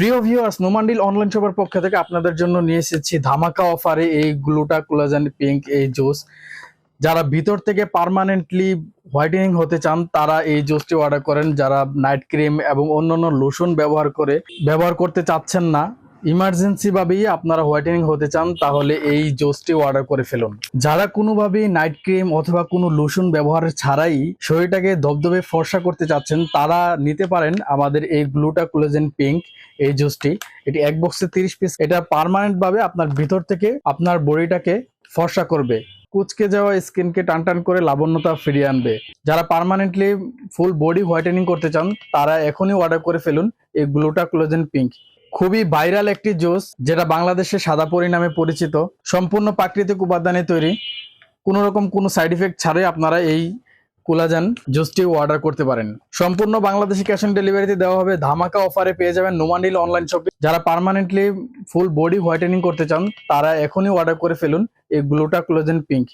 প্রিয় viewers নোমান্ডিল online শপের পক্ষ থেকে আপনাদের জন্য নিয়ে এসেছি ধামাকা অফারে এই গ্লুটা কোলাজেন পিঙ্ক এই জুস যারা ভিতর থেকে পারমানেন্টলি হোয়াইটেনিং হতে চান, তারা এই জুসটি অর্ডার করেন। যারা নাইট ক্রিম এবং অন্যান্য লোশন ব্যবহার করে, ব্যবহার করতে চাচ্ছেন না ইমার্জেন্সি ভাবেই আপনারা হোয়াইটেনিং হতে চান, তাহলে এই জোসটি অর্ডার করে ফেলুন। যারা কোনোভাবেই নাইট ক্রিম অথবা কোনো লোশন ব্যবহার ছাড়াই শরীরটাকে ধবধবে, ফর্সা করতে চাচ্ছেন, তারা নিতে পারেন আমাদের এই গ্লুটা কোলাজেন পিঙ্ক, এই জুসটি। এটি এক বক্সে তিরিশ পিস এটা পার্মানেন্ট ভাবে আপনার ভিতর থেকে আপনার বডিটাকে ফর্সা করবে। কুচকে যাওয়া স্কিনকে টান টান করে লাবণ্যতা ফিরিয়ে আনবে। যারা পার্মানেন্টলি ফুল বডি হোয়াইটেনিং করতে চান, তারা এখনই অর্ডার করে ফেলুন এই গ্লুটা কোলাজেন পিঙ্ক। খুবই ভাইরাল একটি জুস, যেটা বাংলাদেশে সাদা পরি নামে পরিচিত। সম্পূর্ণ প্রাকৃতিক উপাদানে তৈরি। কোনো রকম কোনো সাইড ইফেক্ট ছাড়াই আপনারা এই কোলাজান জুসটি অর্ডার করতে পারেন। সম্পূর্ণ বাংলাদেশি ক্যাশ অন ডেলিভারিতে দেওয়া হবে। ধামাকা অফারে পেয়ে যাবেন নোমান্ডিল অনলাইন শপে যারা পার্মানেন্টলি ফুল বডি হোয়াইটেনিং করতে চান, তারা এখনই অর্ডার করে ফেলুন এই গ্লুটা কোলাজেন পিঙ্ক